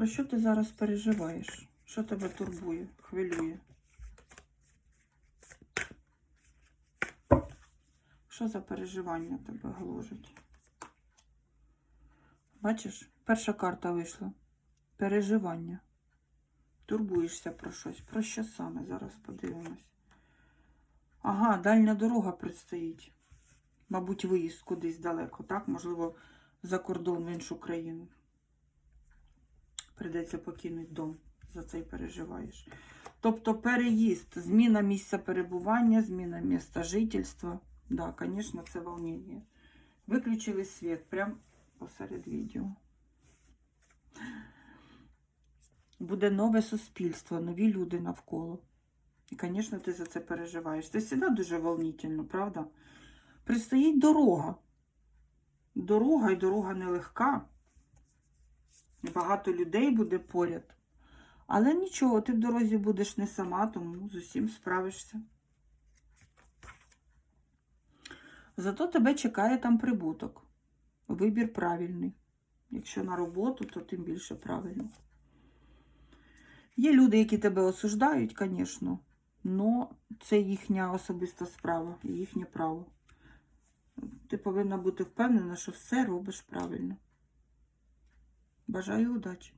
Про що ти зараз переживаєш? Що тебе турбує, хвилює? Що за переживання тебе гложить? Бачиш, перша карта вийшла. Переживання. Турбуєшся про щось. Про що саме? Зараз подивимось. Ага, дальня дорога предстоїть. Мабуть, виїзд кудись далеко, так? Можливо, за кордон в іншу країну. Придеться покинути дом. За це й переживаєш. Тобто переїзд, зміна місця перебування, зміна місця жительства. Да, звісно, це волнення. Виключили світ прямо посеред відео. Буде нове суспільство, нові люди навколо. І, звісно, ти за це переживаєш. Це завжди дуже волнительно, правда? Предстоїть дорога. Дорога і дорога нелегка. Багато людей буде поряд. Але нічого, ти в дорозі будеш не сама, тому з усім справишся. Зато тебе чекає там прибуток. Вибір правильний. Якщо на роботу, то тим більше правильно. Є люди, які тебе осуждають, звісно, але це їхня особиста справа, і їхнє право. Ти повинна бути впевнена, що все робиш правильно. Бажаю удачі!